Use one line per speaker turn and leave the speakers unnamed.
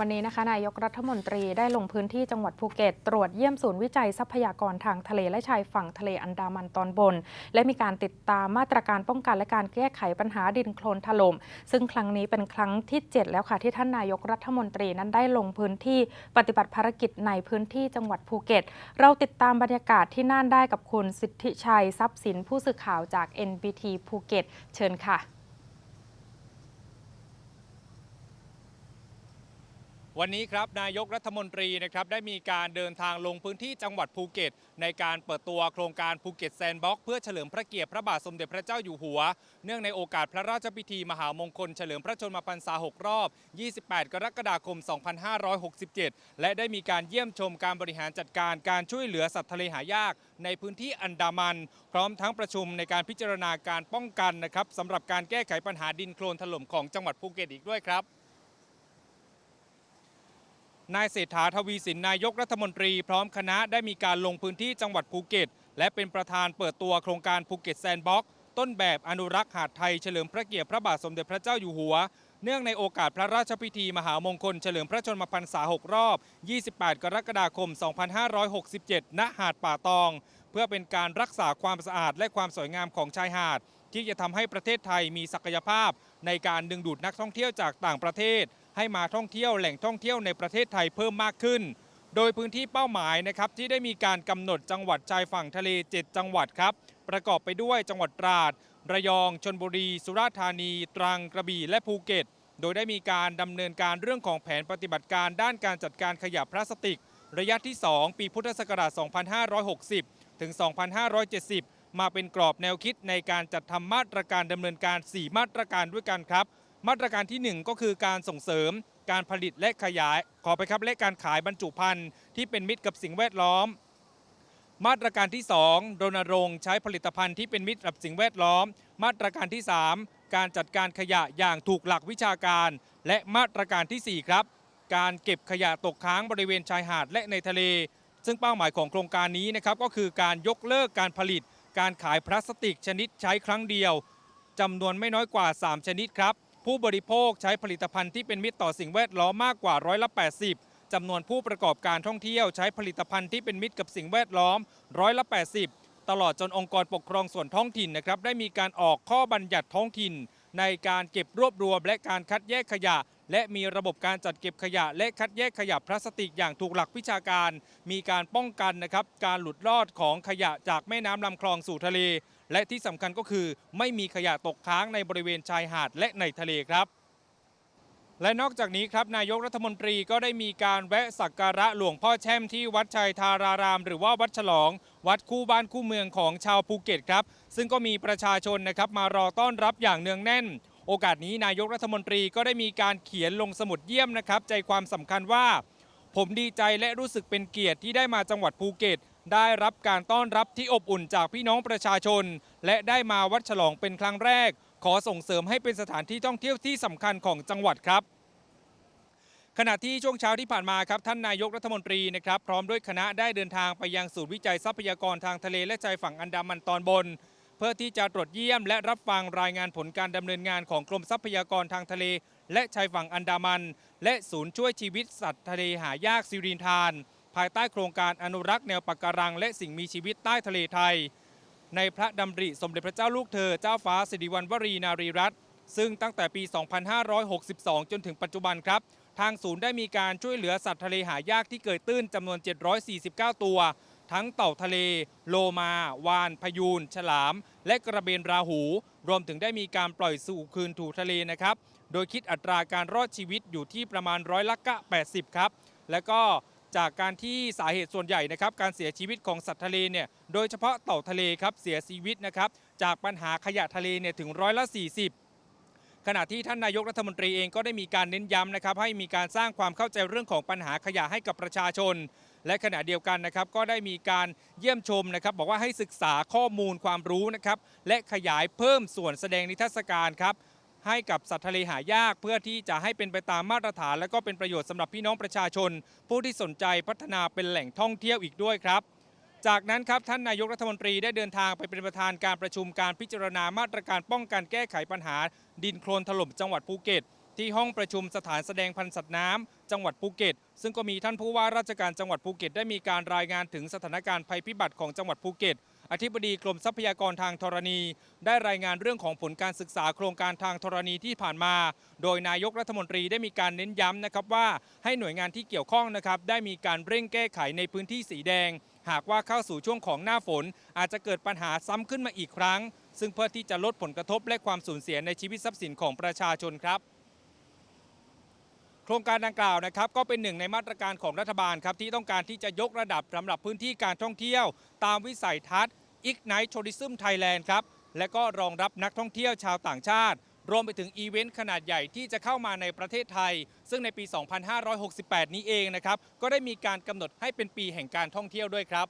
วันนี้นะคะนายกรัฐมนตรีได้ลงพื้นที่จังหวัดภูเก็ต ตรวจเยี่ยมศูนย์วิจัยทรัพยากรทางทะเลและชายฝั่งทะเลอันดามันตอนบน และมีการติดตามมาตรการป้องกันและการแก้ไขปัญหาดินโคลนถล่มซึ่งครั้งนี้เป็นครั้งที่ 7 แล้วค่ะที่ท่านนายกรัฐมนตรีนั้นได้ลงพื้นที่ปฏิบัติภารกิจในพื้นที่จังหวัดภูเก็ต เราติดตามบรรยากาศที่น่านได้กับคุณสิทธิชัยทรัพย์สินผู้สื่อข่าวจาก NBT ภูเก็ต เชิญค่ะ
วันนี้ครับนายกรัฐมนตรีนะครับได้มีการเดินทางลงพื้นที่จังหวัดภูเก็ต ในการเปิดตัวโครงการภูเก็ตแซนด์บ็อกซ์เพื่อเฉลิมพระเกียรติพระบาทสมเด็จพระเจ้าอยู่หัว เนื่องในโอกาสพระราชพิธีมหามงคลเฉลิมพระชนมพรรษา 6 รอบ 28 กรกฎาคม 2567 และได้มีการเยี่ยมชมการบริหารจัดการการช่วยเหลือสัตว์ทะเลหายากในพื้นที่อันดามัน พร้อมทั้งประชุมในการพิจารณาการป้องกันนะครับสำหรับการแก้ไขปัญหาดินโคลนถล่มของจังหวัดภูเก็ตอีกด้วยครับ นายเศรษฐาทวีสินนายกรัฐมนตรีพร้อมคณะได้มีการลงพื้นที่จังหวัดภูเก็ต และเป็นประธานเปิดตัวโครงการภูเก็ตแซนด์บ็อกซ์ต้นแบบอนุรักษ์หาดไทยเฉลิมพระเกียรติพระบาทสมเด็จพระเจ้าอยู่หัว เนื่องในโอกาสพระราชพิธีมหามงคลเฉลิมพระชนมพรรษา 6 รอบ 28 กรกฎาคม 2567 ณ หาดป่าตอง เพื่อเป็นการรักษาความสะอาดและความสวยงามของชายหาด ที่จะทำให้ประเทศไทยมีศักยภาพ ในการดึงดูดนักท่องเที่ยวจากต่างประเทศ ให้มาท่องเที่ยวแหล่งท่องเที่ยวในประเทศไทยเพิ่มมากขึ้น โดยพื้นที่เป้าหมายนะครับที่ได้มีการกำหนดจังหวัดชายฝั่งทะเล 7 จังหวัดครับ ประกอบไปด้วยจังหวัดตราด ระยองชนบุรี สุราษฎร์ธานี ตรังกระบี่และภูเก็ต โดยได้มีการดำเนินการเรื่องของแผนปฏิบัติการด้านการจัดการขยะพลาสติก ระยะที่ 2 ปีพุทธศักราช 2560 ถึง 2570 มาเป็นกรอบแนวคิดในการจัดทำมาตรการดำเนินการ 4 มาตรการด้วยกันครับ มาตรการทีหนึ่1 ก็คือการส่งเสริม การผลิตและขยาย ขอไปครับและการขายบรรจุภัณฑ์ที่เป็นมิตรกับสิ่งแวดล้อม มาตรการที่ 2 รณรงค์ใช้ผลิตภัณฑ์ที่เป็นมิตรกับสิ่งแวดล้อม มาตรการที่ 3 การจัดการขยะอย่างถูกหลักวิชาการ และมาตรการทีสี่4 ครับ การเก็บขยะตกค้างบริเวณชายหาดและในทะเล ซึ่งเป้าหมายของโครงการนี้นะครับก็คือการยกเลิกการผลิต การขายพลาสติกชนิดใช้ครั้งเดียวจำนวนไม่น้อยกว่า 3 ชนิดครับ ผู้บริโภคใช้ผลิตภัณฑ์ที่เป็นมิตรต่อสิ่งแวดล้อมมากกว่าร้อยละ80จำนวนผู้ประกอบการท่องเที่ยวใช้ผลิตภัณฑ์ที่เป็นมิตรกับสิ่งแวดล้อมร้อยละ80 ตลอดจนองค์กรปกครองส่วนท้องถิ่นนะครับได้มีการออกข้อบัญญัติท้องถิ่น ในการเก็บรวบรวมและการคัดแยกขยะ และมีระบบการจัดเก็บขยะ และคัดแยกขยะพลาสติกอย่างถูกหลักวิชาการ มีการป้องกันนะครับการหลุดรอดของขยะจากแม่น้ำลำคลองสู่ทะเล และที่สำคัญก็คือไม่มีขยะตกค้างในบริเวณชายหาดและในทะเลครับและนอกจากนี้ครับนายกรัฐมนตรีก็ได้มีการแวะสักการะหลวงพ่อแช่มที่วัดชัยธาราราม หรือว่าวัดฉลอง วัดคู่บ้านคู่เมืองของชาวภูเก็ตครับ ซึ่งก็มีประชาชนนะครับมารอต้อนรับอย่างเนืองแน่น โอกาสนี้นายกรัฐมนตรีก็ได้มีการเขียนลงสมุดเยี่ยมนะครับ ใจความสำคัญว่า ผมดีใจและรู้สึกเป็นเกียรติที่ได้มาจังหวัดภูเก็ต ได้รับการต้อนรับที่อบอุ่นจากพี่น้องประชาชน และได้มาวัดฉลองเป็นครั้งแรก ขอส่งเสริมให้เป็นสถานที่ท่องเที่ยวที่สำคัญของจังหวัดครับขณะที่ช่วงเช้าที่ผ่านมาครับท่านนายกรัฐมนตรีนะครับพร้อมด้วยคณะได้เดินทางไปยังศูนย์วิจัยทรัพยากรทางทะเลและชายฝั่งอันดามันตอนบน เพื่อที่จะตรวจเยี่ยมและรับฟังรายงานผลการดำเนินงานของกรมทรัพยากรทางทะเล และชายฝั่งอันดามัน และศูนย์ช่วยชีวิตสัตว์ทะเลหายากซิรินทาน ภายใต้โครงการอนุรักษ์แนวปะการัง และสิ่งมีชีวิตใต้ทะเลไทย ในพระดำริสมเด็จพระเจ้าลูกเธอเจ้าฟ้าสิริวัณวรีนารีรัตน์ซึ่งตั้งแต่ปี 2562 จนถึงปัจจุบันครับ ทางศูนย์ได้มีการช่วยเหลือสัตว์ทะเลหายากที่เกิดตื้นจำนวน 749 ตัว ทั้งเต่าทะเล โลมา วาน พยูน ฉลาม และกระเบนราหู รวมถึงได้มีการปล่อยสู่คืนถูทะเลนะครับ โดยคิดอัตราการรอดชีวิตอยู่ที่ประมาณร้อยละกะ80 ครับ และก็จากการที่สาเหตุส่วนใหญ่นะครับ การเสียชีวิตของสัตว์ทะเลเนี่ยโดยเฉพาะเต่าทะเลครับเสียชีวิตนะครับจากปัญหาขยะทะเลเนี่ยถึงร้อยละ 40ขณะที่ท่านนายกรัฐมนตรีเองก็ได้มีการเน้นย้ำนะครับให้มีการสร้างความเข้าใจเรื่องของปัญหาขยะให้กับประชาชน และขณะเดียวกันนะครับก็ได้มีการเยี่ยมชมนะครับบอกว่าให้ศึกษาข้อมูลความรู้นะครับและขยายเพิ่มส่วนแสดงนิทรรศการครับให้กับสัตว์ทะเลหายากเพื่อที่จะให้เป็นไปตามมาตรฐาน และก็เป็นประโยชน์สำหรับพี่น้องประชาชน ผู้ที่สนใจพัฒนาเป็นแหล่งท่องเที่ยวอีกด้วยครับ จากนั้นครับท่านนายกรัฐมนตรีได้เดินทางไปเป็นประธานการประชุมการพิจารณามาตรการป้องกันแก้ไขปัญหา ดินโคลนถล่มจังหวัดภูเก็ต ที่ห้องประชุมสถานแสดงพันธุ์สัตว์น้ำจังหวัดภูเก็ต ซึ่งก็มีท่านผู้ว่าราชการจังหวัดภูเก็ตได้มีการรายงานถึงสถานการณ์ภัยพิบัติของจังหวัดภูเก็ต อธิบดีกรมทรัพยากรทางธรณี ได้รายงานเรื่องของผลการศึกษาโครงการทางธรณีที่ผ่านมา โดยนายกรัฐมนตรีได้มีการเน้นย้ำนะครับว่าให้หน่วยงานที่เกี่ยวข้องนะครับได้มีการเร่งแก้ไขในพื้นที่สีแดง หากว่าเข้าสู่ช่วงของหน้าฝน อาจจะเกิดปัญหาซ้ำขึ้นมาอีกครั้ง ซึ่งเพื่อที่จะลดผลกระทบและความสูญเสียในชีวิตทรัพย์สินของประชาชนครับ ครงการดังกล่าวนะครับก็เป็นหนึ่งในมาตรการของรัฐบาลครับที่ต้องการที่จะยกระดับสำหรับพื้นที่การท่องเที่ยว ตามวิสัยทัศน์ Ignite Tourism Thailand ครับและก็รองรับนักท่องเที่ยวชาวต่างชาติ รวมไปถึงอีเวนต์ขนาดใหญ่ที่จะเข้ามาในประเทศไทย ซึ่งในปี 2568 นี้เองนะครับก็ได้มีการกำหนดให้เป็นปีแห่งการท่องเที่ยวด้วยครับ